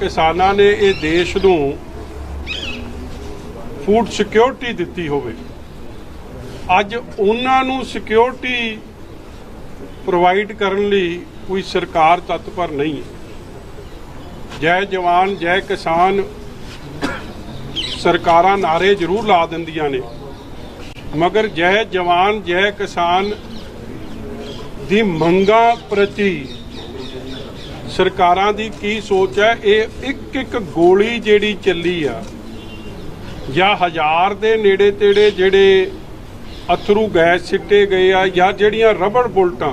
ਕਿਸਾਨਾਂ ਨੇ ਇਹ ਦੇਸ਼ ਨੂੰ ਫੂਡ ਸਿਕਿਉਰਿਟੀ ਦਿੱਤੀ ਹੋਵੇ। ਅੱਜ ਉਹਨਾਂ ਨੂੰ ਸਿਕਿਉਰਿਟੀ ਪ੍ਰੋਵਾਈਡ ਕਰਨ ਲਈ ਕੋਈ ਸਰਕਾਰ ਤਤਪਰ ਨਹੀਂ ਹੈ। ਜੈ ਜਵਾਨ, ਜੈ ਕਿਸਾਨ ਸਰਕਾਰਾਂ ਨਾਰੇ ਜ਼ਰੂਰ ਲਾ ਦਿੰਦੀਆਂ ਨੇ। ਮਗਰ ਜੈ ਜਵਾਨ, ਜੈ ਕਿਸਾਨ ਦੀ ਮੰਗਾਂ ਪ੍ਰਤੀ ਸਰਕਾਰਾਂ ਦੀ ਕੀ ਸੋਚ ਹੈ? ਇਹ ਇੱਕ ਇੱਕ ਗੋਲੀ ਜਿਹੜੀ ਚੱਲੀ ਆ, ਜਾਂ ਹਜ਼ਾਰ ਦੇ ਨੇੜੇ ਤੇੜੇ ਜਿਹੜੇ ਅਥਰੂ ਗੈਸ ਸਿੱਟੇ ਗਏ ਆ, ਜਾਂ ਜਿਹੜੀਆਂ ਰਬੜ ਬੁਲਟਾਂ,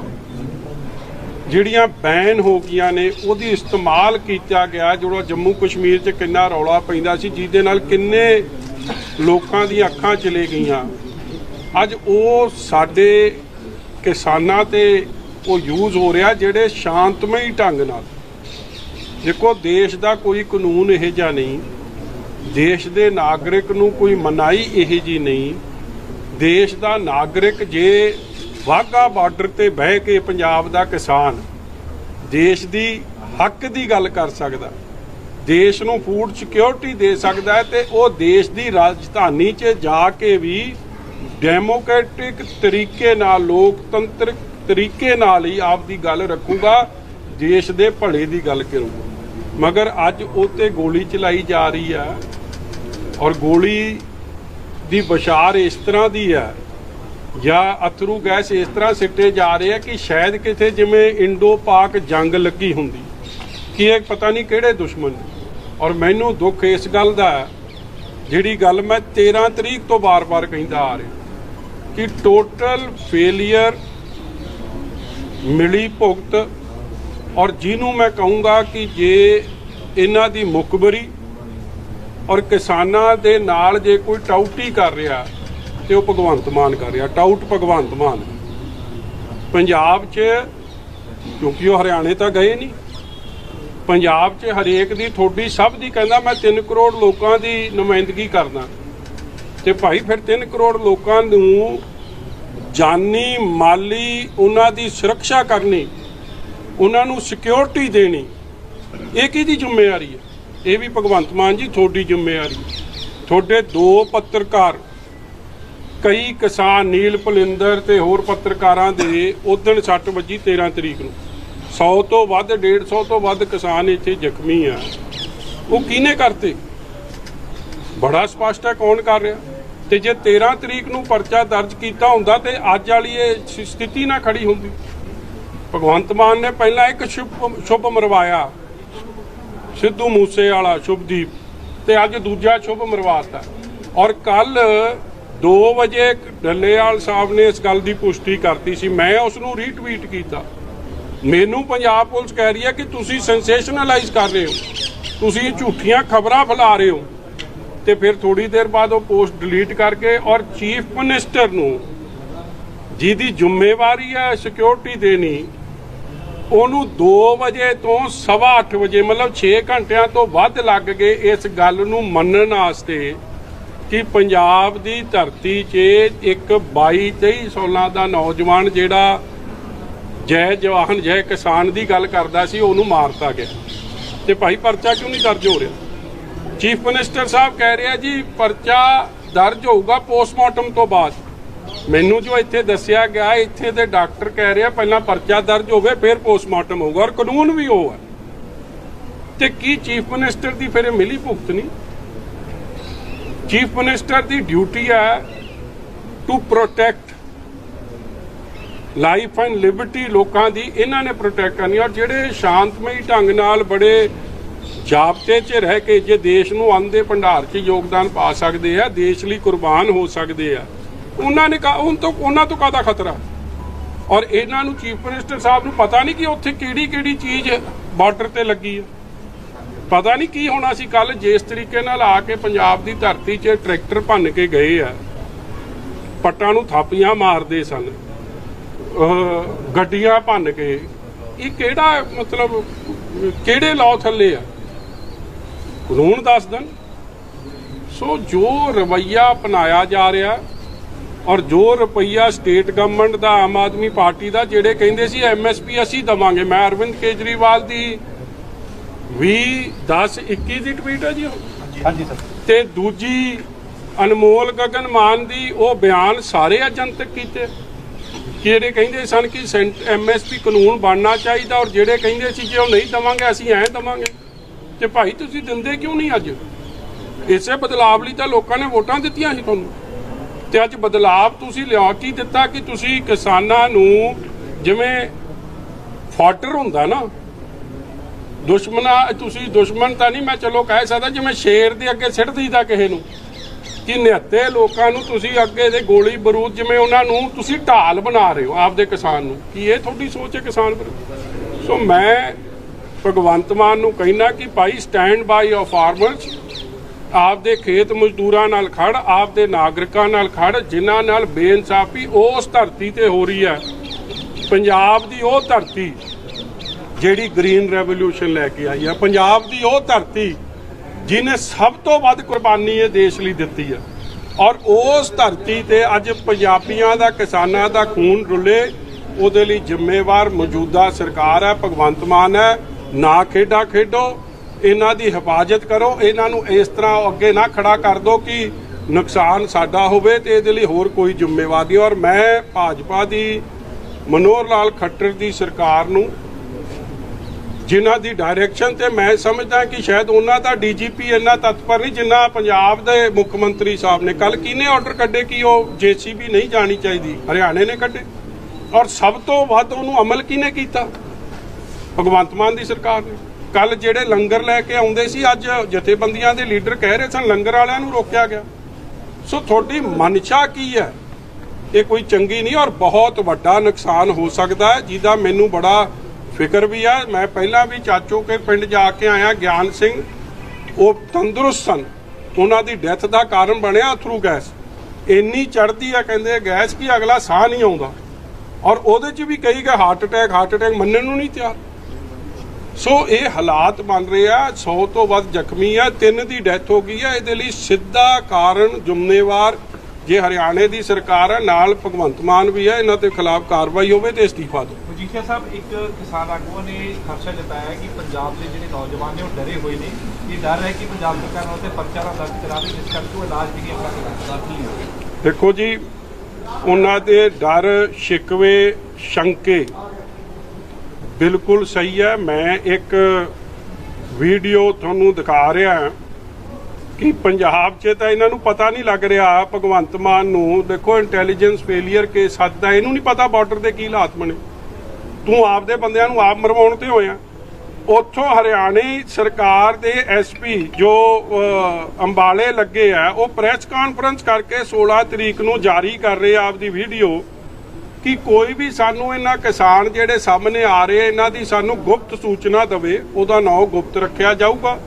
ਜਿਹੜੀਆਂ ਬੈਨ ਹੋ ਗਈਆਂ ਨੇ, ਉਹਦੀ ਇਸਤੇਮਾਲ ਕੀਤਾ ਗਿਆ। ਜਿਹੜਾ ਜੰਮੂ ਕਸ਼ਮੀਰ 'ਚ ਕਿੰਨਾ ਰੌਲਾ ਪੈਂਦਾ ਸੀ, ਜਿਹਦੇ ਨਾਲ ਕਿੰਨੇ ਲੋਕਾਂ ਦੀਆਂ ਅੱਖਾਂ ਚਲੇ ਗਈਆਂ। ਅੱਜ ਉਹ ਸਾਡੇ ਕਿਸਾਨਾਂ ਤੇ ਉਹ ਯੂਜ਼ ਹੋ ਰਿਹਾ, ਜਿਹੜੇ ਸ਼ਾਂਤਮਈ ਢੰਗ ਨਾਲ। ਦੇਖੋ, ਦੇਸ਼ ਦਾ ਕੋਈ ਕਾਨੂੰਨ ਇਹ ਜਿਹਾ ਨਹੀਂ। ਦੇਸ਼ ਦੇ ਨਾਗਰਿਕ ਨੂੰ ਕੋਈ ਮਨਾਈ ਇਹ ਜੀ ਨਹੀਂ। ਦੇਸ਼ ਦਾ ਨਾਗਰਿਕ ਜੇ ਵਾਹਗਾ ਬਾਰਡਰ ਤੇ ਬਹਿ ਕੇ ਪੰਜਾਬ ਦਾ ਕਿਸਾਨ, ਦੇਸ਼ ਦੀ ਹੱਕ ਦੀ ਗੱਲ ਕਰ ਸਕਦਾ। ਦੇਸ਼ ਨੂੰ ਫੂਡ ਸਿਕਿਉਰਿਟੀ ਦੇ ਸਕਦਾ ਹੈ ਤੇ ਉਹ ਦੇਸ਼ ਦੀ ਰਾਜਧਾਨੀ 'ਚ ਜਾ ਕੇ ਵੀ ਡੈਮੋਕ੍ਰੈਟਿਕ ਤਰੀਕੇ ਨਾਲ, ਲੋਕਤੰਤਰਿਕ ਤਰੀਕੇ ਨਾਲ ਹੀ ਆਪ ਦੀ ਗੱਲ ਰੱਖੂਗਾ, ਦੇਸ਼ ਦੇ ਭਲੇ ਦੀ ਗੱਲ ਕਰੂਗਾ। ਮਗਰ ਅੱਜ ਉਹ ਤੇ ਗੋਲੀ ਚਲਾਈ ਜਾ ਰਹੀ ਹੈ ਔਰ ਗੋਲੀ ਦੀ ਬਸ਼ਾਰ ਇਸ ਤਰ੍ਹਾਂ ਦੀ ਹੈ ਜਾਂ ਅਥਰੂ ਗੈਸ ਇਸ ਤਰ੍ਹਾਂ ਸਿੱਟੇ ਜਾ ਰਹੇ ਆ ਕਿ ਸ਼ਾਇਦ ਕਿਤੇ ਜਿਵੇਂ ਇੰਡੋ ਪਾਕ ਜੰਗ ਲੱਗੀ ਹੁੰਦੀ, ਕਿ ਇਹ ਪਤਾ ਨਹੀਂ ਕਿਹੜੇ ਦੁਸ਼ਮਣ ਔਰ ਮੈਨੂੰ ਦੁੱਖ ਇਸ ਗੱਲ ਦਾ ਜਿਹੜੀ ਗੱਲ ਮੈਂ 13 ਤਰੀਕ ਤੋਂ ਬਾਰ-ਬਾਰ ਕਹਿੰਦਾ ਆ ਰਿਹਾ, ਕਿ ਟੋਟਲ ਫੇਲਿਅਰ ਮਿਲੀ ਭੁਗਤ ਔਰ ਜਿਹਨੂੰ ਮੈਂ ਕਹੂੰਗਾ ਕਿ ਜੇ ਇਹਨਾਂ ਦੀ ਮੁਖਬਰੀ ਔਰ ਕਿਸਾਨਾਂ ਦੇ ਨਾਲ ਜੇ ਕੋਈ ਟਾਊਟੀ ਕਰ ਰਿਹਾ ਤੇ ਉਹ ਭਗਵੰਤ ਮਾਨ ਕਰ ਰਿਹਾ, ਟਾਊਟ ਭਗਵੰਤ ਮਾਨ। ਪੰਜਾਬ 'ਚ ਕਿਉਂਕਿ ਉਹ ਹਰਿਆਣੇ ਤਾਂ ਗਏ ਨਹੀਂ, ਪੰਜਾਬ 'ਚ ਹਰੇਕ ਦੀ ਥੋੜੀ ਸਭ ਦੀ ਕਹਿੰਦਾ ਮੈਂ 3 ਕਰੋੜ ਲੋਕਾਂ ਦੀ ਨੁਮਾਇੰਦਗੀ ਕਰਦਾ ਤੇ ਭਾਈ ਫਿਰ 3 ਕਰੋੜ ਲੋਕਾਂ ਨੂੰ ਜਾਨੀ ਮਾਲੀ ਉਹਨਾਂ ਦੀ ਸੁਰੱਖਿਆ ਕਰਨੀ ਉਹਨਾਂ ਨੂੰ ਸਿਕਿਉਰਿਟੀ ਦੇਣੀ, ਇਹ ਕਿਹਦੀ ਜ਼ਿੰਮੇਵਾਰੀ ਹੈ? ਇਹ ਵੀ ਭਗਵੰਤ ਮਾਨ ਜੀ ਤੁਹਾਡੀ ਜ਼ਿੰਮੇਵਾਰੀ ਤੁਹਾਡੇ ਦੋ ਪੱਤਰਕਾਰ, ਕਈ ਕਿਸਾਨ ਨੀਲ ਭਲਿੰਦਰ ਤੇ ਹੋਰ ਪੱਤਰਕਾਰਾਂ ਦੇ ਉਦਣ ਸੱਟ ਵੱਜੀ 13 ਤਰੀਕ ਨੂੰ। 100 ਤੋਂ ਵੱਧ 150 ਤੋਂ ਵੱਧ ਕਿਸਾਨ ਇੱਥੇ ਜ਼ਖਮੀ ਆ। ਉਹ ਕਿਹਨੇ ਕਰਤੇ? ਬੜਾ ਸਪਸ਼ਟ ਹੈ ਕੌਣ ਕਰ ਰਿਹਾ। ਤੇ ਜੇ 13 ਤਰੀਕ ਨੂੰ ਪਰਚਾ ਦਰਜ ਕੀਤਾ ਹੁੰਦਾ ਤੇ ਅੱਜ ਵਾਲੀ ਇਹ ਸਥਿਤੀ ਨਾ ਖੜੀ ਹੁੰਦੀ। ਭਗਵੰਤ ਮਾਨ ਨੇ ਪਹਿਲਾਂ ਇੱਕ ਸ਼ੁਭ ਸ਼ੁਭ ਮਰਵਾਇਆ। ਸਿੱਧੂ ਮੂਸੇ ਵਾਲਾ ਸ਼ੁਭਦੀਪ। ਤੇ ਅੱਜ ਦੂਜਾ ਸ਼ੁਭ ਮਰਵਾਤਾ। ਔਰ ਕੱਲ 2 ਵਜੇ ਡੱਲੇਵਾਲ ਸਾਹਿਬ ਨੇ ਇਸ ਗੱਲ ਦੀ ਪੁਸ਼ਟੀ ਕਰਤੀ ਸੀ। ਮੈਂ ਉਸ ਨੂੰ ਰੀਟਵੀਟ ਕੀਤਾ। ਮੈਨੂੰ ਪੰਜਾਬ ਪੁਲਿਸ ਕਹਿ ਰਹੀ ਹੈ ਕਿ ਤੁਸੀਂ ਸੈਂਸੇਸ਼ਨਲਾਈਜ਼ ਕਰ ਰਹੇ ਹੋ। ਤੁਸੀਂ ਝੂਠੀਆਂ ਖਬਰਾਂ ਫੈਲਾ ਰਹੇ ਹੋ। ਤੇ ਫਿਰ ਥੋੜੀ ਦੇਰ ਬਾਅਦ ਉਹ ਪੋਸਟ ਡਿਲੀਟ ਕਰਕੇ ਔਰ ਚੀਫ ਮਿਨਿਸਟਰ ਨੂੰ, ਜਿਹਦੀ ਜ਼ਿੰਮੇਵਾਰੀ ਹੈ ਸਿਕਿਉਰਿਟੀ ਦੇਣੀ ਉਹਨੂੰ 2 ਵਜੇ ਤੋਂ ਸਵਾ ਅੱਠ ਵਜੇ, ਮਤਲਬ 6 ਘੰਟਿਆਂ ਤੋਂ ਵੱਧ ਲੱਗ ਗਏ ਇਸ ਗੱਲ ਨੂੰ ਮੰਨਣ ਵਾਸਤੇ ਕਿ ਪੰਜਾਬ ਦੀ ਧਰਤੀ 'ਚ ਇੱਕ 22 23 ਸਾਲਾਂ ਦਾ ਨੌਜਵਾਨ ਜਿਹੜਾ ਜੈ ਜਵਾਨ, ਜੈ ਕਿਸਾਨ ਦੀ ਗੱਲ ਕਰਦਾ ਸੀ, ਉਹਨੂੰ ਮਾਰਤਾ ਗਿਆ। ਤੇ ਭਾਈ ਪਰਚਾ ਕਿਉਂ ਨਹੀਂ ਦਰਜ ਹੋ ਰਿਹਾ? ਚੀਫ ਮਿਨਿਸਟਰ ਸਾਹਿਬ ਕਹਿ ਰਿਹਾ ਜੀ, ਪਰਚਾ ਦਰਜ ਹੋਊਗਾ ਪੋਸਟਮਾਰਟਮ ਤੋਂ ਬਾਅਦ। ਮੈਨੂੰ ਜੋ ਇੱਥੇ ਦੱਸਿਆ ਗਿਆ, ਇੱਥੇ ਦੇ ਡਾਕਟਰ ਕਹਿ ਰਿਹਾ ਪਹਿਲਾਂ ਪਰਚਾ ਦਰਜ ਹੋਵੇ, ਫਿਰ ਪੋਸਟਮਾਰਟਮ ਹੋਊਗਾ ਔਰ ਕਾਨੂੰਨ ਵੀ ਉਹ ਹੈ। ਤੇ ਕੀ ਚੀਫ ਮਿਨਿਸਟਰ ਦੀ ਫਿਰ ਇਹ ਮਿਲੀ ਭੁਗਤ ਨਹੀਂ? ਚੀਫ ਮਿਨਿਸਟਰ ਦੀ ਡਿਊਟੀ ਹੈ to protect life and liberty ਲੋਕਾਂ ਦੀ, ਇਹਨਾਂ ਨੇ ਪ੍ਰੋਟੈਕਟ ਕਰਨੀ ਔਰ ਜਿਹੜੇ ਸ਼ਾਂਤਮਈ ਢੰਗ ਨਾਲ ਬੜੇ ਜਾਬਤੇ 'ਚ ਰਹਿ ਕੇ ਜੇ ਦੇਸ਼ ਨੂੰ ਅੰਨ ਭੰਡਾਰ 'ਚ ਯੋਗਦਾਨ ਪਾ ਸਕਦੇ ਆ, ਦੇਸ਼ ਲਈ ਕੁਰਬਾਨ ਹੋ ਸਕਦੇ ਆ ਉਹਨਾਂ ਨੇ ਕਹਾ ਉਹਨਾਂ ਤੋਂ ਉਹਨਾਂ ਤੋਂ ਕਾਹਦਾ ਖਤਰਾ? ਔਰ ਇਹਨਾਂ ਨੂੰ ਚੀਫ ਮਿਨਿਸਟਰ ਸਾਹਿਬ ਨੂੰ ਪਤਾ ਨਹੀਂ ਕਿ ਉੱਥੇ ਕਿਹੜੀ ਕਿਹੜੀ ਚੀਜ਼ ਬਾਰਡਰ ਤੇ ਲੱਗੀ ਆ ਪਤਾ ਨਹੀਂ ਕੀ ਹੋਣਾ ਸੀ। ਕੱਲ ਜਿਸ ਤਰੀਕੇ ਨਾਲ ਆ ਕੇ ਪੰਜਾਬ ਦੀ ਧਰਤੀ 'ਚ ਟਰੈਕਟਰ ਭੰਨ ਕੇ ਗਏ ਆ, ਪੱਟਾਂ ਨੂੰ ਥਾਪੀਆਂ ਮਾਰਦੇ ਸਨ। ਗੱਡੀਆਂ ਭੰਨ ਕੇ। ਇਹ ਕਿਹੜਾ ਮਤਲਬ, ਕਿਹੜੇ ਲਾਅ ਥੱਲੇ ਆ? ਕਾਨੂੰਨ ਦੱਸ ਦੇਣ। ਸੋ ਜੋ ਰਵਈਆ ਅਪਣਾਇਆ ਜਾ ਰਿਹਾ ਔਰ ਜੋ ਰੁਪਈਆ ਸਟੇਟ ਗਵਰਨਮੈਂਟ ਦਾ ਆਮ ਆਦਮੀ ਪਾਰਟੀ ਦਾ ਜਿਹੜੇ ਕਹਿੰਦੇ ਸੀ ਐਮਐਸਪੀ ਅਸੀਂ ਦਵਾਂਗੇ। ਮੈਂ ਅਰਵਿੰਦ ਕੇਜਰੀਵਾਲ ਦੀ ਵੀਹ 10 21 ਦੀ ਟਵੀਟ ਹੈ ਜੀ ਹਾਂਜੀ ਸਰ। ਤੇ ਦੂਜੀ ਅਨਮੋਲ ਗਗਨ ਮਾਨ ਦੀ ਉਹ ਬਿਆਨ ਸਾਰੇ ਅਜੰਤਕ ਕੀਤੇ। ਜਿਹੜੇ ਕਹਿੰਦੇ ਸਨ ਕਿ ਐਮਐਸਪੀ ਕਾਨੂੰਨ ਬਣਨਾ ਚਾਹੀਦਾ ਔਰ ਜਿਹੜੇ ਕਹਿੰਦੇ ਸੀ ਜੇ ਉਹ ਨਹੀਂ ਦਵਾਂਗੇ ਅਸੀਂ ਐਂ ਦਵਾਂਗੇ। ਤੇ ਭਾਈ ਤੁਸੀਂ ਦਿੰਦੇ ਕਿਉਂ ਨਹੀਂ ਅੱਜ? ਇਸੇ ਬਦਲਾਵ ਲਈ ਤਾਂ ਲੋਕਾਂ ਨੇ ਵੋਟਾਂ ਦਿੱਤੀਆਂ ਸੀ ਤੁਹਾਨੂੰ। ਤੇ ਅੱਜ ਬਦਲਾਵ ਤੁਸੀਂ ਲਿਆ, ਕੀ ਦਿੱਤਾ ਕਿ ਤੁਸੀਂ ਕਿਸਾਨਾਂ ਨੂੰ ਜਿਵੇਂ ਫਾਟਰ ਹੁੰਦਾ ਨਾ, ਦੁਸ਼ਮਣਾ, ਤੁਸੀਂ ਦੁਸ਼ਮਣ ਤਾਂ ਨਹੀਂ, ਮੈਂ ਚਲੋ ਕਹਿ ਸਕਦਾ ਜਿਵੇਂ ਸ਼ੇਰ ਦੇ ਅੱਗੇ ਸਿੱਟ ਦਈਦਾ ਕਿਸੇ ਨੂੰ, ਕਿ ਨਿਹੱਤੇ ਲੋਕਾਂ ਨੂੰ ਤੁਸੀਂ ਅੱਗੇ ਦੇ ਗੋਲੀ ਬਰੂਦ ਜਿਵੇਂ ਉਹਨਾਂ ਨੂੰ ਤੁਸੀਂ ਢਾਲ ਬਣਾ ਰਹੇ ਹੋ ਆਪਦੇ ਕਿਸਾਨ ਨੂੰ, ਕੀ ਇਹ ਤੁਹਾਡੀ ਸੋਚ ਹੈ ਕਿਸਾਨ ਵਿਰੁੱਧ? ਸੋ ਮੈਂ ਭਗਵੰਤ ਮਾਨ ਨੂੰ ਕਹਿਣਾ ਕਿ ਭਾਈ ਸਟੈਂਡ ਬਾਈ ਆਫ ਫਾਰਮਰਸ ਆਪਦੇ ਖੇਤ ਮਜ਼ਦੂਰਾਂ ਨਾਲ ਖੜ, ਆਪਦੇ ਨਾਗਰਿਕਾਂ ਨਾਲ ਖੜ, ਜਿਨ੍ਹਾਂ ਨਾਲ ਬੇਇਨਸਾਫੀ ਉਸ ਧਰਤੀ ਤੇ ਹੋ ਰਹੀ ਹੈ। ਪੰਜਾਬ ਦੀ ਉਹ ਧਰਤੀ ਜਿਹੜੀ ਗ੍ਰੀਨ ਰੈਵੋਲੂਸ਼ਨ ਲੈ ਕੇ ਆਈ ਹੈ। ਪੰਜਾਬ ਦੀ ਉਹ ਧਰਤੀ ਜਿਨੇ ਸਭ ਤੋਂ ਵੱਧ ਕੁਰਬਾਨੀ ਇਹ ਦੇਸ਼ ਲਈ ਦਿੱਤੀ ਹੈ। ਔਰ ਉਸ ਧਰਤੀ ਤੇ ਅੱਜ ਪੰਜਾਬੀਆਂ ਦਾ, ਕਿਸਾਨਾਂ ਦਾ ਖੂਨ ਰੁੱਲੇ, ਉਹਦੇ ਲਈ ਜ਼ਿੰਮੇਵਾਰ ਮੌਜੂਦਾ ਸਰਕਾਰ ਹੈ, ਭਗਵੰਤ ਮਾਨ ਹੈ। ਨਾ ਖੇਡਾਂ ਖੇਡੋ ਇਹਨਾਂ ਦੀ ਹਿਫਾਜ਼ਤ ਕਰੋ, ਇਹਨਾਂ ਨੂੰ ਇਸ ਤਰ੍ਹਾਂ ਅੱਗੇ ਨਾ ਖੜਾ ਕਰ ਦਿਓ ਕਿ ਨੁਕਸਾਨ ਸਾਡਾ ਹੋਵੇ ਤੇ ਇਹਦੇ ਲਈ ਹੋਰ ਕੋਈ ਜਿੰਮੇਵਾਰੀ ਨਹੀਂ ਔਰ ਮੈਂ ਭਾਜਪਾ ਦੀ, ਮਨੋਹਰ ਲਾਲ ਖੱਟਰ ਦੀ ਸਰਕਾਰ ਨੂੰ ਜਿਨ੍ਹਾਂ ਦੀ ਡਾਇਰੈਕਸ਼ਨ ਤੇ ਮੈਂ ਸਮਝਦਾ ਕਿ ਸ਼ਾਇਦ ਉਹਨਾਂ ਦਾ ਡੀਜੀਪੀ ਇੰਨਾ ਤਤਪਰ ਨਹੀਂ ਜਿੰਨਾ ਪੰਜਾਬ ਦੇ ਮੁੱਖ ਮੰਤਰੀ ਸਾਹਿਬ ਨੇ। ਕੱਲ ਕਿਹਨੇ ਆਰਡਰ ਕੱਢੇ ਕਿ ਉਹ ਜੀਸੀਬੀ ਨਹੀਂ ਜਾਣੀ ਚਾਹੀਦੀ? ਹਰਿਆਣੇ ਨੇ ਕੱਢੇ। ਔਰ ਸਭ ਤੋਂ ਵੱਧ ਉਹਨੂੰ ਅਮਲ ਕਿਹਨੇ ਕੀਤਾ? ਭਗਵੰਤ ਮਾਨ ਦੀ ਸਰਕਾਰ ਨੇ। ਕੱਲ ਜਿਹੜੇ ਲੰਗਰ ਲੈ ਕੇ ਆਉਂਦੇ ਸੀ, ਅੱਜ ਜਥੇਬੰਦੀਆਂ ਦੇ ਲੀਡਰ ਕਹਿ ਰਹੇ ਸਨ, ਲੰਗਰ ਵਾਲਿਆਂ ਨੂੰ ਰੋਕਿਆ ਗਿਆ। ਸੋ ਤੁਹਾਡੀ ਮਨਸ਼ਾ ਕੀ ਹੈ? ਇਹ ਕੋਈ ਚੰਗੀ ਨਹੀਂ ਔਰ ਬਹੁਤ ਵੱਡਾ ਨੁਕਸਾਨ ਹੋ ਸਕਦਾ ਹੈ, ਜਿਹਦਾ ਮੈਨੂੰ ਬੜਾ ਫਿਕਰ ਵੀ ਹੈ। ਮੈਂ ਪਹਿਲਾਂ ਵੀ ਚਾਚੋ ਕੇ ਪਿੰਡ ਜਾ ਕੇ ਆਇਆ, ਗਿਆਨ ਸਿੰਘ। ਉਹ ਤੰਦਰੁਸਤ ਸਨ। ਉਹਨਾਂ ਦੀ ਡੈਥ ਦਾ ਕਾਰਨ ਬਣਿਆ ਥਰੂ ਗੈਸ। ਇੰਨੀ ਚੜਦੀ ਆ ਕਹਿੰਦੇ ਗੈਸ ਕੀ ਅਗਲਾ ਸਾਹ ਨਹੀਂ ਆਉਂਦਾ। ਔਰ ਉਹਦੇ ਚ ਵੀ ਕਈ ਗਏ ਹਾਰਟ ਅਟੈਕ ਹਾਰਟ ਅਟੈਕ ਮੰਨਣ ਨੂੰ ਨਹੀਂ ਤਿਆਰ। ਸੋ ਇਹ ਹਾਲਾਤ ਬਣ ਰਹੇ ਆ 100 ਤੋਂ ਵੱਧ ਜ਼ਖਮੀ ਆ ਤਿੰਨ ਦੀ ਡੈਥ ਹੋ ਗਈ ਆ ਇਹਦੇ ਲਈ ਸਿੱਧਾ ਕਾਰਨ ਜ਼ਿੰਮੇਵਾਰ ਜੇ ਹਰਿਆਣੇ ਦੀ ਸਰਕਾਰ ਹੈ ਨਾਲ ਭਗਵੰਤ ਮਾਨ ਵੀ ਹੈ ਇਹਨਾਂ ਦੇ ਖਿਲਾਫ ਕਾਰਵਾਈ ਹੋਵੇ ਤੇ ਅਸਤੀਫਾ ਦਿਓ ਮਜੀਠੀਆ ਸਾਹਿਬ ਇੱਕ ਕਿਸਾਨ ਆਗੂਆਂ ਨੇ ਖਰਚਾ ਜਤਾਇਆ ਕਿ ਪੰਜਾਬ ਦੇ ਜਿਹੜੇ ਨੌਜਵਾਨ ਨੇ ਉਹ ਡਰੇ ਹੋਏ ਨੇ। ਕਿ ਡਰ ਹੈ ਕਿ ਪੰਜਾਬ ਸਰਕਾਰ ਉਹਨਾਂ ਤੇ ਪਰਚਾ ਨਾ ਦਰਜ ਕਰਾ ਦੇ ਜਿਸ ਕਰਕੇ ਉਹ ਇਲਾਜ ਵੀ ਆਪਣਾ ਕਰਾ ਸਕਦੀ ਦੇਖੋ ਜੀ ਉਹਨਾਂ ਦੇ ਡਰ ਸ਼ਿਕਵੇ ਸ਼ੰਕੇ ਬਿਲਕੁਲ ਸਹੀ ਹੈ। ਮੈਂ ਇੱਕ ਵੀਡੀਓ ਤੁਹਾਨੂੰ ਦਿਖਾ ਰਿਹਾ ਕਿ ਪੰਜਾਬ 'ਚ ਤਾਂ ਇਹਨਾਂ ਨੂੰ ਪਤਾ ਨਹੀਂ ਲੱਗ ਰਿਹਾ ਭਗਵੰਤ ਮਾਨ ਨੂੰ। ਦੇਖੋ ਇੰਟੈਲੀਜੈਂਸ ਫੇਲਿਅਰ ਕੇ ਸੱਦਾ ਇਹਨੂੰ ਨਹੀਂ ਪਤਾ ਬਾਰਡਰ ਦੇ ਕੀ ਹਾਲਾਤ ਬਣੇ। ਤੂੰ ਆਪਦੇ ਬੰਦਿਆਂ ਨੂੰ ਆਪ ਮਰਵਾਉਣ ਤੇ ਹੋਇਆ। ਉੱਥੋਂ ਹਰਿਆਣੇ ਸਰਕਾਰ ਦੇ ਐਸਪੀ ਜੋ ਅੰਬਾਲੇ ਲੱਗੇ ਆ, ਉਹ ਪ੍ਰੈਸ ਕਾਨਫਰੰਸ ਕਰਕੇ 16 ਤਰੀਕ ਨੂੰ ਜਾਰੀ ਕਰ ਰਹੇ ਆ ਆਪਦੀ ਵੀਡੀਓ ਕਿ ਕੋਈ ਵੀ ਸਾਨੂੰ ਇਹਨਾਂ ਕਿਸਾਨ ਜਿਹੜੇ ਸਾਹਮਣੇ ਆ ਰਹੇ ਇਹਨਾਂ ਦੀ ਸਾਨੂੰ ਗੁਪਤ ਸੂਚਨਾ ਦੇਵੇ, ਉਹਦਾ ਨਾਂ ਗੁਪਤ ਰੱਖਿਆ ਜਾਊਗਾ।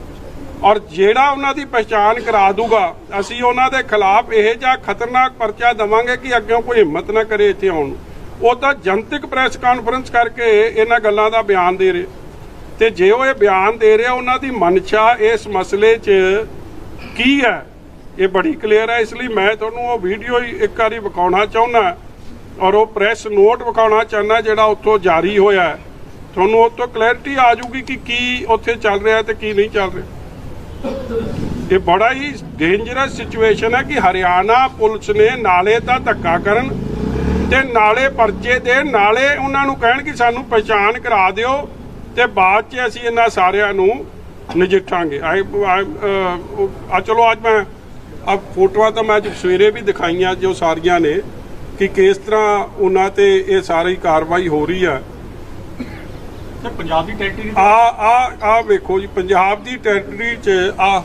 ਔਰ ਜਿਹੜਾ ਉਹਨਾਂ ਦੀ ਪਛਾਣ ਕਰਾ ਦੂਗਾ, ਅਸੀਂ ਉਹਨਾਂ ਦੇ ਖਿਲਾਫ ਇਹ ਜਿਹਾ ਖਤਰਨਾਕ ਪਰਚਾ ਦਵਾਂਗੇ ਕਿ ਅੱਗੇ ਕੋਈ ਹਿੰਮਤ ਨਾ ਕਰੇ ਇੱਥੇ ਆਉਣ। ਉਹ ਤਾਂ ਜਨਤਕ ਪ੍ਰੈਸ ਕਾਨਫਰੰਸ ਕਰਕੇ ਇਹਨਾਂ ਗੱਲਾਂ ਦਾ ਬਿਆਨ ਦੇ ਰਹੇ। ਤੇ ਜੇ ਉਹ ਇਹ ਬਿਆਨ ਦੇ ਰਿਹਾ ਉਹਨਾਂ ਦੀ ਮਨਸ਼ਾ ਇਸ ਮਸਲੇ 'ਚ ਕੀ ਹੈ? ਇਹ ਬੜੀ ਕਲੀਅਰ ਹੈ, ਇਸ ਲਈ ਮੈਂ ਤੁਹਾਨੂੰ ਉਹ ਵੀਡੀਓ ਇੱਕ ਵਾਰੀ ਵਿਖਾਉਣਾ ਚਾਹੁੰਦਾ। ਔਰ ਉਹ ਪ੍ਰੈਸ ਨੋਟ ਵਿਖਾਉਣਾ ਚਾਹੁੰਦਾ ਜਿਹੜਾ ਉੱਥੋਂ ਜਾਰੀ ਹੋਇਆ ਤੁਹਾਨੂੰ ਉਹ ਤੋਂ ਕਲੈਰਿਟੀ ਆ ਜਾਊਗੀ ਕਿ ਕੀ ਉੱਥੇ ਚੱਲ ਰਿਹਾ ਤੇ ਕੀ ਨਹੀਂ ਚੱਲ ਰਿਹਾ। ਇਹ ਬੜਾ ਹੀ ਡੇਂਜਰਸ ਸਿਚੁਏਸ਼ਨ ਹੈ ਕਿ ਹਰਿਆਣਾ ਪੁਲਿਸ ਨੇ ਨਾਲੇ ਤਾਂ ਧੱਕਾ ਕਰਨ ਤੇ ਨਾਲੇ ਪਰਚੇ ਦੇ ਨਾਲੇ ਉਹਨਾਂ ਨੂੰ ਕਹਿਣ ਕਿ ਸਾਨੂੰ ਪਛਾਣ ਕਰਾ ਦਿਓ ਤੇ ਬਾਅਦ 'ਚ ਅਸੀਂ ਇਹਨਾਂ ਸਾਰਿਆਂ ਨੂੰ ਨਜਿੱਠਾਂਗੇ। ਆ, ਚਲੋ ਅੱਜ ਮੈਂ ਆ ਫੋਟੋਆਂ ਤਾਂ ਮੈਂ ਅੱਜ ਸਵੇਰੇ ਵੀ ਦਿਖਾਈਆਂ ਜੋ ਸਾਰੀਆਂ ਨੇ। ਕਿ ਕਿਸ ਤਰ੍ਹਾਂ ਉਹਨਾਂ ਤੇ ਇਹ ਸਾਰੀ ਕਾਰਵਾਈ ਹੋ ਰਹੀ ਆ। ਸਰ ਪੰਜਾਬ ਦੀ ਟੈਰੀਟਰੀ ਆ ਆ ਆ ਵੇਖੋ ਜੀ ਪੰਜਾਬ ਦੀ ਟੈਰੀਟਰੀ 'ਚ ਆ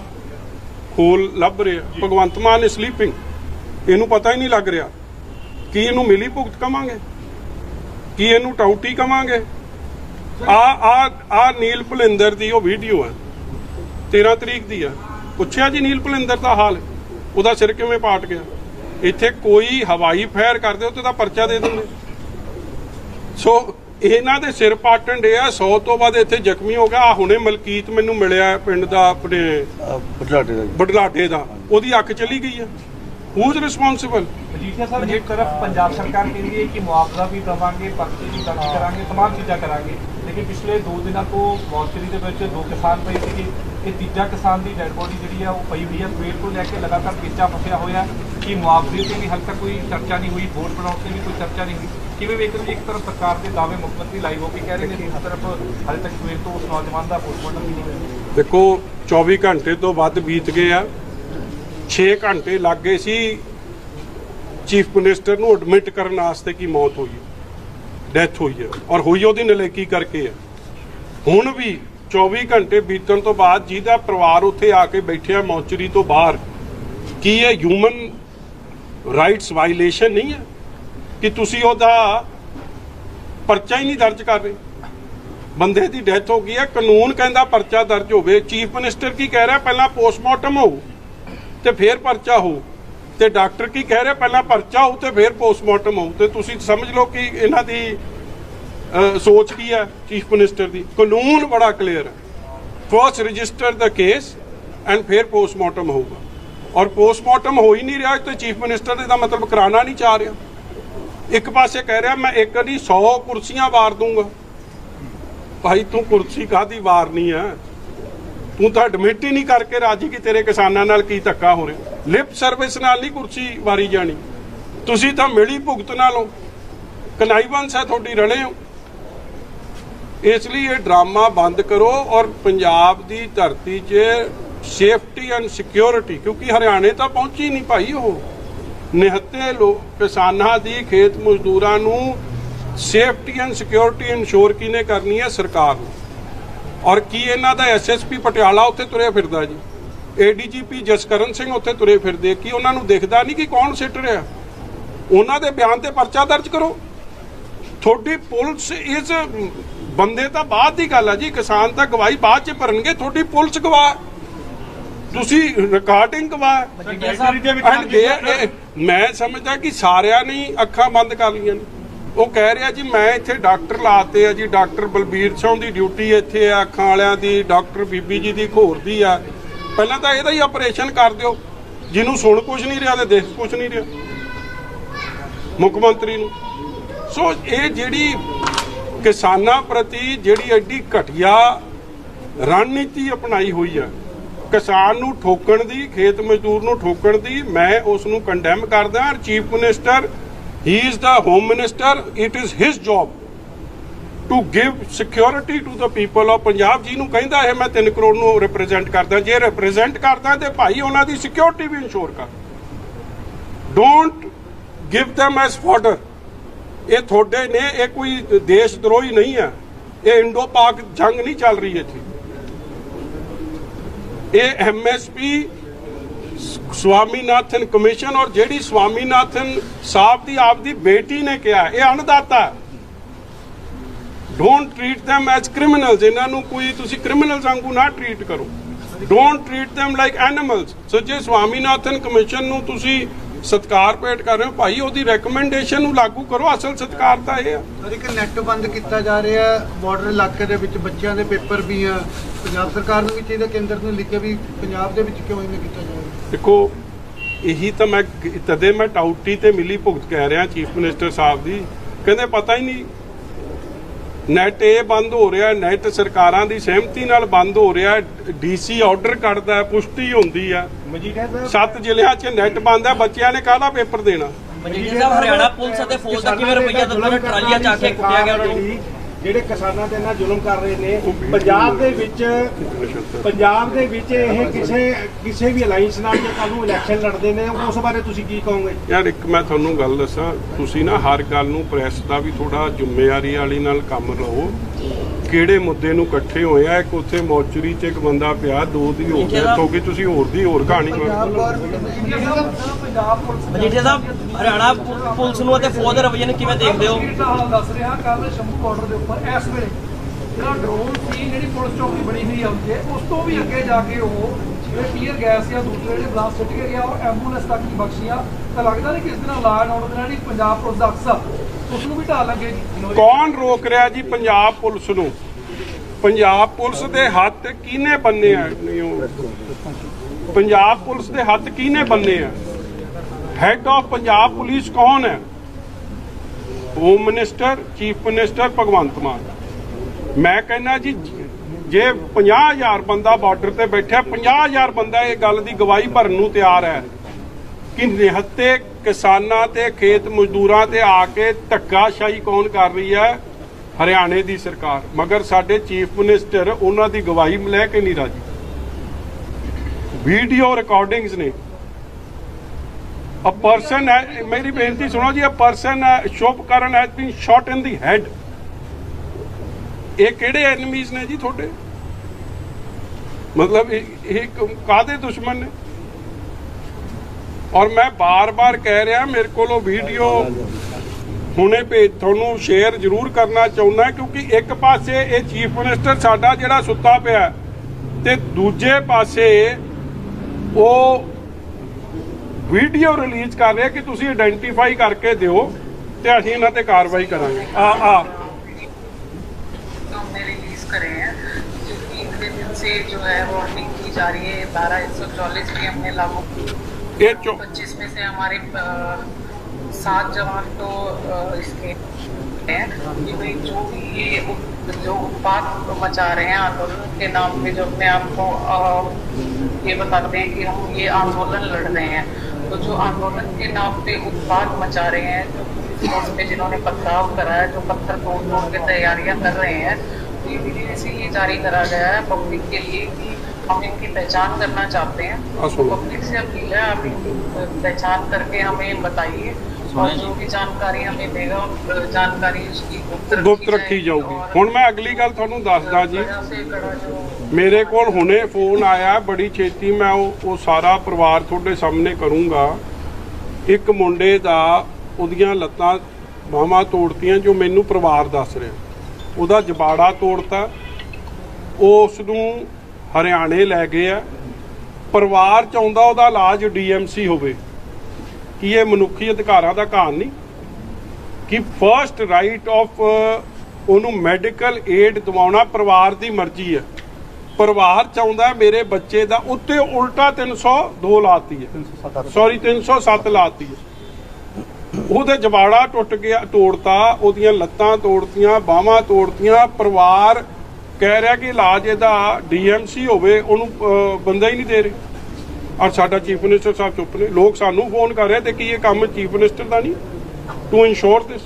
ਖੋਲ ਲੱਭ ਰਿਹਾ। ਭਗਵੰਤ ਮਾਨ ਸਲੀਪਿੰਗ ਇਹਨੂੰ ਪਤਾ ਹੀ ਨਹੀਂ ਲੱਗ ਰਿਹਾ। ਕੀ ਇਹਨੂੰ ਮਿਲੀ ਭੁਗਤ ਕਵਾਂਗੇ? ਕੀ ਇਹਨੂੰ ਟਾਊਟੀ ਕਵਾਂਗੇ? ਆ ਆ ਆ ਨੀਲ ਭੁਲਿੰਦਰ ਦੀ ਉਹ ਵੀਡੀਓ ਹੈ 13 ਤਰੀਕ ਦੀ ਆ। ਪੁੱਛਿਆ ਜੀ ਨੀਲ ਭੁਲਿੰਦਰ ਦਾ ਹਾਲ? ਉਹਦਾ ਸਿਰ ਕਿਵੇਂ ਪਾਟ ਗਿਆ? ਇੱਥੇ ਕੋਈ ਹਵਾਈ ਫਾਇਰ ਕਰਦੇ ਉੱਤੇ ਤਾਂ ਪਰਚਾ ਦੇ ਦਿੰਦੇ ਸੋ ਇਹਨਾਂ ਦੇ ਸਿਰ ਪਾਟਣ ਦੇ ਆ 100 ਤੋਂ ਵੱਧ ਇੱਥੇ ਜ਼ਖਮੀ ਹੋ ਗਿਆ ਆ ਹੁਣੇ ਮਲਕੀਤ ਮੈਨੂੰ ਮਿਲਿਆ ਹੈ ਪਿੰਡ ਦਾ ਆਪਣੇ ਬਟਲਾਡੇ ਦਾ ਜੀ। ਬਡਲਾਡੇ ਦਾ ਉਹਦੀ ਅੱਖ ਚਲੀ ਗਈ ਹੈ ਹੂ ਇਜ਼ ਰਿਸਪੌਂਸਿਬਲ ਮਜੀਠੀਆ ਸਾਹਿਬ ਇੱਕ ਤਰਫ ਪੰਜਾਬ ਸਰਕਾਰ ਕਹਿੰਦੀ ਹੈ ਕਿ ਮੁਆਵਜ਼ਾ ਵੀ ਦਵਾਂਗੇ ਪਰਚੇ ਵੀ ਦਰਜ ਕਰਾਂਗੇ तमाम ਚੀਜ਼ਾਂ ਕਰਾਂਗੇ ਲੇਕਿਨ ਪਿਛਲੇ 2 ਦਿਨਾਂ ਤੋਂ ਮੌਚਰੀ ਦੇ ਵਿੱਚ ਦੋ ਕਿਸਾਨ ਪਏ ਸੀਗੇ ਇਹ ਤੀਜਾ ਕਿਸਾਨ ਦੀ ਡੈਡ ਬੋਡੀ ਜਿਹੜੀ ਆ ਉਹ ਪਈ ਹੋਈ ਹੈ ਸਵੇਰ ਤੋਂ ਲੈ ਕੇ ਲਗਾਤਾਰ ਪੇਚਾ ਫਸਿਆ ਹੋਇਆ ਕਿ ਮੁਆਵਜ਼ੇ ਤੇ ਵੀ ਹਾਲੇ ਤੱਕ ਕੋਈ ਚਰਚਾ ਨਹੀਂ ਹੋਈ ਵੋਟ ਬਣਾਉਣ ਤੇ ਵੀ ਕੋਈ ਚਰਚਾ ਨਹੀਂ ਹੋਈ। ਕਿਵੇਂ ਵੇਖਦੇ ਹੋ ਜੀ? ਇੱਕ ਤਰਫ ਸਰਕਾਰ ਦੇ ਦਾਅਵੇ ਮੁੱਖ ਮੰਤਰੀ ਲਾਈਵ ਹੋ ਕੇ ਕਹਿ ਰਹੇ ਨੇ, ਦੂਸਰੀ ਤਰਫ ਹਾਲੇ ਤੱਕ ਸਵੇਰ ਤੋਂ ਉਸ ਨੌਜਵਾਨ ਦਾ ਪੋਸਟਮਾਰਟਮ ਵੀ ਨਹੀਂ ਹੋਇਆ। ਦੇਖੋ 24 ਘੰਟੇ ਤੋਂ ਵੱਧ ਬੀਤ ਗਏ ਆ। 6 ਘੰਟੇ ਲੱਗ ਗਏ ਸੀ। ਚੀਫ ਮਿਨਿਸਟਰ ਨੂੰ ਐਡਮਿਟ ਕਰਨ ਵਾਸਤੇ ਕੀ ਮੌਤ ਹੋਈ ਡੈਥ ਹੋਈ ਹੈ। ਔਰ ਹੋਈ ਉਹਦੀ ਨਲੇਕੀ ਕਰਕੇ ਹੈ। ਹੁਣ ਵੀ 24 ਘੰਟੇ ਬੀਤਣ ਤੋਂ ਬਾਅਦ ਜਿਹਦਾ ਪਰਿਵਾਰ ਉੱਥੇ ਆ ਕੇ ਬੈਠਿਆ ਮੌਚਰੀ ਤੋਂ ਬਾਹਰ, ਕੀ ਇਹ ਹਿਊਮਨ ਰਾਈਟਸ ਵਾਇਲੇਸ਼ਨ ਨਹੀਂ ਹੈ ਕਿ ਤੁਸੀਂ ਉਹਦਾ ਪਰਚਾ ਹੀ ਨਹੀਂ ਦਰਜ ਕਰ ਰਹੇ। ਬੰਦੇ ਦੀ ਡੈਥ ਹੋ ਗਈ ਹੈ, ਕਾਨੂੰਨ ਕਹਿੰਦਾ ਪਰਚਾ ਦਰਜ ਹੋਵੇ ਚੀਫ ਮਿਨਿਸਟਰ ਕੀ ਕਹਿ ਰਿਹਾ, ਪਹਿਲਾਂ ਪੋਸਟਮਾਰਟਮ ਹੋਊ ਤੇ ਫਿਰ ਪਰਚਾ ਹੋ ਤੇ ਡਾਕਟਰ ਕੀ ਕਹਿ ਰਿਹਾ, ਪਹਿਲਾਂ ਪਰਚਾ ਹੋ ਤੇ ਫਿਰ ਪੋਸਟਮਾਰਟਮ ਹੋਊ। ਤੇ ਤੁਸੀਂ ਸਮਝ ਲਓ ਕਿ ਇਹਨਾਂ ਦੀ ਸੋਚ ਕੀ ਹੈ ਚੀਫ ਮਿਨਿਸਟਰ ਦੀ। ਕਾਨੂੰਨ ਬੜਾ ਕਲੀਅਰ ਹੈ। ਫਰਸਟ ਰਜਿਸਟਰ ਦਾ ਕੇਸ ਐਂਡ ਫਿਰ ਪੋਸਟਮਾਰਟਮ ਹੋਊਗਾ। ਔਰ ਪੋਸਟਮਾਰਟਮ ਹੋ ਹੀ ਨਹੀਂ ਰਿਹਾ ਤੇ ਚੀਫ ਮਿਨਿਸਟਰ ਇਹਦਾ ਮਤਲਬ ਕਰਾਣਾ ਨਹੀਂ ਚਾਹ ਰਿਹਾ। ਇੱਕ ਪਾਸੇ ਕਹਿ ਰਿਹਾ, ਮੈਂ ਇੱਕ ਨਹੀਂ 100 ਕੁਰਸੀਆਂ ਵਾਰ ਦੂੰਗਾ ਭਾਈ, ਤੂੰ ਕੁਰਸੀ ਕਾਦੀ ਵਾਰਨੀ ਹੈ ਤੂੰ ਤਾਂ ਐਡਮਿਟ ਹੀ ਨਹੀਂ ਕਰਕੇ ਰਾਜੀ ਕਿ ਤੇਰੇ ਕਿਸਾਨਾਂ ਨਾਲ ਕੀ ਧੱਕਾ ਹੋ ਰਿਹਾ। ਲਿਪ ਸਰਵਿਸ ਨਾਲ ਨਹੀਂ ਕੁਰਸੀ ਵਾਰੀ ਜਾਣੀ। ਤੁਸੀਂ ਤਾਂ ਮਿਲੀ ਭੁਗਤ ਨਾਲੋਂ। ਕਨਾਈਵੰਸ ਹੈ ਤੁਹਾਡੀ ਰਲੇ ਹੋ। ਇਸ ਲਈ ਇਹ ਡਰਾਮਾ ਬੰਦ ਕਰੋ ਔਰ ਪੰਜਾਬ ਦੀ ਧਰਤੀ 'ਚ ਸੇਫਟੀ ਐਂਡ ਸਿਕਿਉਰਿਟੀ, ਕਿਉਂਕਿ ਹਰਿਆਣੇ ਤਾਂ ਪਹੁੰਚੀ ਨਹੀਂ ਭਾਈ ਉਹ। ਨਿਹੱਤੇ ਲੋਕ ਕਿਸਾਨਾਂ ਦੀ, ਖੇਤ ਮਜ਼ਦੂਰਾਂ ਨੂੰ ਸੇਫਟੀ ਐਂਡ ਸਿਕਿਉਰਿਟੀ ਇਨਸ਼ੋਰ ਕਿਨੇ ਕਰਨੀ ਹੈ? ਸਰਕਾਰ ਨੂੰ। ਔਰ ਕੀ ਇਹਨਾਂ ਦਾ ਐਸਐਸਪੀ ਪਟਿਆਲਾ ਉੱਥੇ ਤੁਰਿਆ ਫਿਰਦਾ ਜੀ? ਏਡੀਜੀਪੀ ਜਸਕਰਨ ਸਿੰਘ ਉੱਥੇ ਤੁਰੇ ਫਿਰਦੇ। ਕੀ ਉਹਨਾਂ ਨੂੰ ਦੇਖਦਾ ਨਹੀਂ ਕਿ ਕੌਣ ਸਿੱਟ ਰਿਹਾ? ਉਹਨਾਂ ਦੇ ਬਿਆਨ ਤੇ ਪਰਚਾ ਦਰਜ ਕਰੋ। ਤੁਹਾਡੀ ਪੁਲਿਸ ਇਸ ਬੰਦੇ ਤਾਂ ਬਾਅਦ ਦੀ ਗੱਲ ਆ ਜੀ। ਕਿਸਾਨ ਤਾਂ ਗਵਾਹੀ ਬਾਅਦ ਚ ਭਰਨਗੇ। ਤੁਹਾਡੀ ਪੁਲਿਸ ਗਵਾਹ ਤੁਸੀਂ ਰਿਕਾਰਡਿੰਗ ਦੇ ਇਹ- ਮੈਂ ਸਮਝਦਾ ਕਿ ਸਾਰਿਆਂ ਨੇ ਅੱਖਾਂ ਬੰਦ ਕਰ ਲਈਆਂ ਨੇ। ਉਹ ਕਹਿ ਰਿਹਾ ਜੀ ਮੈਂ ਇੱਥੇ ਡਾਕਟਰ ਲਾਤੇ ਆ ਜੀ ਡਾਕਟਰ ਬਲਬੀਰ ਸਿੰਘ ਦੀ ਡਿਊਟੀ ਇੱਥੇ ਆ ਅੱਖਾਂ ਵਾਲਿਆਂ ਦੀ ਡਾਕਟਰ ਬੀਬੀ ਜੀ ਦੀ ਘੋਰ ਦੀ ਆ। ਪਹਿਲਾਂ ਤਾਂ ਇਹਦਾ ਹੀ ਆਪਰੇਸ਼ਨ ਕਰ ਦਿਓ। ਜਿਹਨੂੰ ਸੁਣ ਕੁਝ ਨਹੀਂ ਰਿਹਾ ਤੇ ਦੇਖ ਕੁਝ ਨਹੀਂ ਰਿਹਾ। ਮੁੱਖ ਮੰਤਰੀ ਨੂੰ। ਸੋ ਇਹ ਜਿਹੜੀ ਕਿਸਾਨਾਂ ਪ੍ਰਤੀ ਜਿਹੜੀ ਐਡੀ ਘਟੀਆ ਰਣਨੀਤੀ ਅਪਣਾਈ ਹੋਈ ਆ ਕਿਸਾਨ ਨੂੰ ਠੋਕਣ ਦੀ, ਖੇਤ ਮਜ਼ਦੂਰ ਨੂੰ ਠੋਕਣ ਦੀ, ਮੈਂ ਉਸ ਨੂੰ ਕੰਡੈਮ ਕਰਦਾ ਹਾਂ chief minister he is the home minister it is his job to give security to the people of Punjab ਜਿਹਨੂੰ ਕਹਿੰਦਾ ਇਹ, ਮੈਂ 3 ਕਰੋੜ ਨੂੰ ਰਿਪਰੈਜ਼ੈਂਟ ਕਰਦਾ। ਜੇ ਰਿਪਰੈਜ਼ੈਂਟ ਕਰਦਾ ਤੇ ਭਾਈ ਉਹਨਾਂ ਦੀ ਸਿਕਿਉਰਿਟੀ ਵੀ ਇਨਸ਼ੋਰ ਕਰ। Don't give them as fodder ਇਹ ਤੁਹਾਡੇ ਨੇ, ਇਹ ਕੋਈ ਦੇਸ਼ ਦਰੋਹੀ ਨਹੀਂ ਹੈ। ਇਹ ਇੰਡੋ ਪਾਕ ਜੰਗ ਨਹੀਂ ਚੱਲ ਰਹੀ ਇੱਥੇ। ਇਹ ਐਮਐਸਪੀ ਸਵਾਮੀਨਾਥਨ ਕਮਿਸ਼ਨ ਔਰ ਜਿਹੜੀ ਸਵਾਮੀਨਾਥਨ ਸਾਹਿਬ ਦੀ ਆਪਦੀ ਬੇਟੀ ਨੇ ਕਿਹਾ ਇਹ ਅਨਦਾਤਾ don't treat them as criminals ਇਹਨਾਂ ਨੂੰ ਕੋਈ, ਤੁਸੀਂ ਕ੍ਰਿਮੀਨਲਸ ਵਾਂਗੂ ਨਾ ਟ੍ਰੀਟ ਕਰੋ। Don't treat them like animals so ਜੇ ਸਵਾਮੀਨਾਥਨ ਕਮਿਸ਼ਨ ਨੂੰ ਤੁਸੀਂ ਸਤਕਾਰ ਭੇਟ ਕਰ ਰਹੇ ਹੋ। ਭਾਈ ਉਹਦੀ ਰეკਮੈਂਡੇਸ਼ਨ ਨੂੰ ਲਾਗੂ ਕਰੋ। ਅਸਲ ਸਤਕਾਰ ਤਾਂ ਇਹ ਆ। ਸਰ ਇੱਕ ਨੈਟ ਬੰਦ ਕੀਤਾ ਜਾ ਰਿਹਾ। ਬਾਰਡਰ ਇਲਾਕੇ ਦੇ ਵਿੱਚ ਬੱਚਿਆਂ ਦੇ ਪੇਪਰ ਵੀ ਆ। ਪੰਜਾਬ ਸਰਕਾਰ ਨੂੰ ਵੀ ਚਾਹੀਦਾ ਕੇਂਦਰ ਨੂੰ ਲਿਖੇ ਵੀ ਪੰਜਾਬ ਦੇ ਵਿੱਚ ਕਿਉਂ ਇਵੇਂ ਕੀਤਾ ਜਾ ਰਿਹਾ? ਦੇਖੋ ਇਹੀ ਤਾਂ ਮੈਂ ਤਦੇ ਮੈਂ ਟਾਊਟੀ ਤੇ ਮਿਲੀ ਭੁਗਤ ਕਹਿ ਰਿਹਾ ਚੀਫ ਮਿਨਿਸਟਰ ਸਾਹਿਬ ਦੀ। ਕਹਿੰਦੇ ਪਤਾ ਹੀ ਨਹੀਂ ਨੈਟ ਇਹ ਬੰਦ ਹੋ ਰਿਹਾ ਨੈਟ ਸਰਕਾਰਾਂ ਦੀ ਸਹਿਮਤੀ ਨਾਲ ਬੰਦ ਹੋ ਰਿਹਾ ਡੀਸੀ ਆਰਡਰ ਕੱਢਦਾ ਹੈ ਪੁਸ਼ਟੀ ਹੁੰਦੀ ਸਾਹਿਬ ਸੱਤ ਜ਼ਿਲ੍ਹਿਆਂ 'ਚ ਨੈਟ ਬੰਦ ਹੈ ਬੱਚਿਆਂ ਨੇ ਕਾਹਦਾ ਪੇਪਰ ਦੇਣਾ? ਮਜੀਠੀਆ ਸਾਹਿਬ ਹਰਿਆਣਾ ਪੁਲਿਸ ਅਤੇ ਫੌਜ ਦਾ ਕਿਵੇਂ ਰਵੱਈਆ ਦੱਸੋ ਟਰਾਲੀਆਂ ਚ ਆ ਕੇ ਕੁੱਟਿਆ ਗਿਆ ਉਹਨਾਂ ਨੂੰ ਜਿਹੜੇ ਕਿਸਾਨਾਂ ਦੇ ਨਾਲ ਜ਼ੁਲਮ ਕਰ ਰਹੇ ਨੇ, ਪੰਜਾਬ ਦੇ ਵਿੱਚ ਪੰਜਾਬ ਦੇ ਵਿੱਚ ਇਹ ਕਿਸੇ ਕਿਸੇ ਵੀ ਅਲਾਈਅੰਸ ਨਾਲ ਜੇ ਕੱਲ ਨੂੰ ਇਲੈਕਸ਼ਨ ਲੜਦੇ ਨੇ, ਉਸ ਬਾਰੇ ਤੁਸੀਂ ਕੀ ਕਹੋਗੇ? ਯਾਰ ਇੱਕ ਮੈਂ ਤੁਹਾਨੂੰ ਗੱਲ ਦੱਸਾਂ, ਤੁਸੀਂ ਨਾ ਹਰ ਗੱਲ ਨੂੰ ਪ੍ਰੈਸ ਦਾ ਵੀ ਥੋੜਾ ਜ਼ਿੰਮੇਵਾਰੀ ਵਾਲੀ ਨਾਲ ਕੰਮ ਲਓ। ਕਿਹੜੇ ਮੁੱਦੇ ਨੂੰ ਇਕੱਠੇ ਹੋਏ ਆ? ਇੱਕ ਉੱਥੇ ਮੌਚਰੀ 'ਚ ਇੱਕ ਬੰਦਾ ਪਿਆ ਦੋ ਦੀ ਹੋ ਗਿਆ ਗਈ ਤੁਸੀਂ ਹੋਰ ਦੀ ਹੋਰ ਕਹਾਣੀ ਮਜੀਠੀਆ ਸਾਹਿਬ ਹਰਿਆਣਾ ਪੁਲਿਸ ਨੂੰ ਅਤੇ ਫੌਜ ਦੇ ਰਵੱਈਏ ਨੂੰ ਕਿਵੇਂ ਦੇਖਦੇ ਹੋ? ਦੱਸ ਰਿਹਾ ਕੱਲ ਸ਼ੰਭੂ ਬਾਰਡਰ ਦੇ ਉੱਪਰ ਇਸ ਵੇਲੇ ਜਿਹੜਾ ਡਰੋਨ ਸੀ ਜਿਹੜੀ ਪੁਲਿਸ ਚੌਕੀ ਬਣੀ ਹੋਈ ਆ ਉੱਥੇ ਉਸ ਤੋਂ ਵੀ ਅੱਗੇ ਜਾ ਕੇ ਉਹ ਜਿਹੜੇ ਟੀਅਰ ਗੈਸ ਜਾਂ ਦੂਸਰੇ ਜਿਹੜੇ ਬਲਾਸਟ ਸੁੱਟ ਕੇ ਗਿਆ ਉਹ ਐਂਬੂਲੈਂਸ ਤੱਕ ਨਹੀਂ ਬਖਸ਼ੀਆਂ। ਤਾਂ ਲੱਗਦਾ ਨਹੀਂ ਕਿ ਇਸ ਦੇ ਨਾਲ ਲਾਅ ਐਂਡ ਆਰਡਰ ਦੇ ਨਾਲ ਜਿਹੜੀ ਪੰਜਾਬ ਪੁਲਿਸ ਦਾ ਅਕਸਰ ਉਸ ਨੂੰ ਵੀ ਢਾਲ ਜੀ। ਕੌਣ ਰੋਕ ਰਿਹਾ ਜੀ ਪੰਜਾਬ ਪੁਲਿਸ ਨੂੰ? ਪੰਜਾਬ ਪੁਲਿਸ ਦੇ ਹੱਥ ਕਿਹਨੇ ਬੰਨੇ ਆ? ਪੰਜਾਬ ਪੁਲਿਸ ਦੇ ਹੱਥ ਕਿਹਨੇ ਬੰਨੇ ਆ? ਹੈਡ ਆਫ ਪੰਜਾਬ ਪੁਲਿਸ ਕੌਣ ਹੈ? Home minister chief minister Bhagwant Mann. ਮੈਂ ਕਹਿੰਦਾ ਜੀ, ਜੇ 50000 ਬੰਦਾ ਬਾਰਡਰ ਤੇ ਬੈਠਾ 50000 ਬੰਦਾ ਇਹ ਗੱਲ ਦੀ ਗਵਾਹੀ ਭਰਨ ਨੂੰ ਤਿਆਰ ਹੈ। ਕਿ ਨਿਹੱਤੇ ਕਿਸਾਨਾਂ ਤੇ ਖੇਤ ਮਜ਼ਦੂਰਾਂ ਤੇ ਆ ਕੇ ਧੱਕਾਸ਼ਾਹੀ ਕੌਣ ਕਰ ਰਹੀ ਹੈ? ਹਰਿਆਣੇ ਦੀ ਸਰਕਾਰ। ਮਗਰ ਸਾਡੇ ਚੀਫ ਮਿਨਿਸਟਰ ਉਹਨਾਂ ਦੀ ਗਵਾਹੀ ਲੈ ਕੇ ਨਹੀਂ ਰਾਜੀ। ਵੀਡੀਓ ਰਿਕਾਰਡਿੰਗਸ ਨੇ। ਅ ਪਰਸਨ ਮੇਰੀ ਬੇਨਤੀ ਸੁਣੋ ਜੀ, a person Shubhkaran has been shot in the head ਇਹ ਕਿਹੜੇ ਐਨਮੀਜ਼ ਨੇ ਜੀ ਤੁਹਾਡੇ? ਮਤਲਬ ਇਹ ਇਹ ਕਾਦੇ ਦੁਸ਼ਮਣ ਨੇ? ਔਰ ਮੈਂ ਬਾਰ-ਬਾਰ ਕਹਿ ਰਿਹਾ ਮੇਰੇ ਕੋਲ ਉਹ ਵੀਡੀਓ ਹੁਣੇ ਭੇਜ ਤੁਹਾਨੂੰ ਸ਼ੇਅਰ ਜ਼ਰੂਰ ਕਰਨਾ ਚਾਹੁੰਦਾ ਕਿਉਂਕਿ ਇੱਕ ਪਾਸੇ ਇਹ ਚੀਫ ਮਿਨਿਸਟਰ ਸਾਡਾ ਜਿਹੜਾ ਸੁੱਤਾ ਪਿਆ ਤੇ ਦੂਜੇ ਪਾਸੇ ਉਹ ਵੀਡੀਓ ਰਿਲੀਜ਼ ਕਰ ਰਿਹਾ ਕਿ ਤੁਸੀਂ ਆਇਡੈਂਟੀਫਾਈ ਕਰਕੇ ਦਿਓ ਤੇ ਅਸੀਂ ਇਹਨਾਂ ਤੇ ਕਾਰਵਾਈ ਕਰਾਂਗੇ ਆ ਆ हमने रिलीज करे हैं क्योंकि इतने दिन से जो है वार्निंग की जा रही है धारा एक सौ चौलीस भी हमने लागू की में से हमारे सात जवान तो इसके जो भी ये जो उत्पाद मचा रहे हैं आंदोलन के नाम पे, जो अपने आप को ये बताते हैं कि हम ये आंदोलन लड़ रहे हैं। तो जो आंदोलन के नाम पे उत्पाद मचा रहे हैं, जो पुलिस जिन्होंने पथराव करा है, जो पत्थर तोड़ तोड़ के तैयारियाँ कर रहे हैं तो ये मीडिया से ये जारी करा गया है पब्लिक के लिए कि हम इनकी पहचान करना चाहते हैं हाँ, सुनो। पब्लिक से अपील है आप इनकी पहचान करके हमें बताइए और जो भी जानकारी हमें देगा उस जानकारी उसकी गुप्त ਗੁਪਤ ਰੱਖੀ ਜਾਊਗੀ और ਹੁਣ ਮੈਂ ਅਗਲੀ ਗੱਲ ਤੁਹਾਨੂੰ ਦੱਸਦਾ ਜੀ कड़ा से कड़ा जो ਮੇਰੇ ਕੋਲ ਹੁਣੇ ਫੋਨ ਆਇਆ ਬੜੀ ਛੇਤੀ ਮੈਂ ਉਹ ਉਹ ਸਾਰਾ ਪਰਿਵਾਰ ਤੁਹਾਡੇ ਸਾਹਮਣੇ ਕਰੂੰਗਾ ਇੱਕ ਮੁੰਡੇ ਦਾ ਉਹਦੀਆਂ ਲੱਤਾਂ ਬਾਹਾਂ ਤੋੜਤੀਆਂ ਜੋ ਮੈਨੂੰ ਪਰਿਵਾਰ ਦੱਸ ਰਿਹਾ ਉਹਦਾ ਜਬਾੜਾ ਤੋੜਤਾ ਉਸ ਨੂੰ ਹਰਿਆਣੇ ਲੈ ਗਏ ਆ। ਪਰਿਵਾਰ ਚਾਹੁੰਦਾ ਉਹਦਾ ਇਲਾਜ ਡੀਐਮਸੀ ਹੋਵੇ। ਕੀ ਇਹ ਮਨੁੱਖੀ ਅਧਿਕਾਰਾਂ ਦਾ ਘਾਣ ਨਹੀਂ? ਕਿ ਫਰਸਟ ਰਾਈਟ ਆਫ ਉਹਨੂੰ ਮੈਡੀਕਲ ਏਡ ਦਿਵਾਉਣਾ ਪਰਿਵਾਰ ਦੀ ਮਰਜ਼ੀ ਹੈ ਪਰਿਵਾਰ ਚਾਹੁੰਦਾ ਮੇਰੇ ਬੱਚੇ ਦਾ ਉੱਤੇ ਉਲਟਾ 302 ਲਾਤੀ ਹੈ। ਸੌਰੀ 307 ਲਾਤੀ ਹੈ। ਉਹਦੇ ਜਵਾੜਾ ਟੁੱਟ ਗਿਆ, ਤੋੜਤਾ, ਉਹਦੀਆਂ ਲੱਤਾਂ ਤੋੜਤੀਆਂ, ਬਾਹਾਂ ਤੋੜਤੀਆਂ, ਪਰਿਵਾਰ ਕਹਿ ਰਿਹਾ ਕਿ ਇਲਾਜ ਇਹਦਾ ਡੀਐਮਸੀ ਹੋਵੇ, ਉਹਨੂੰ ਬੰਦਾ ਹੀ ਨਹੀਂ ਦੇ ਰਿਹਾ। ਔਰ ਸਾਡਾ ਚੀਫ ਮਿਨਿਸਟਰ ਸਾਹਿਬ ਚੁੱਪ ਨੇ। ਲੋਕ ਸਾਨੂੰ ਫੋਨ ਕਰ ਰਹੇ ਤੇ ਕੀ ਇਹ ਕੰਮ ਚੀਫ ਮਿਨਿਸਟਰ ਦਾ ਨਹੀਂ? To ensure this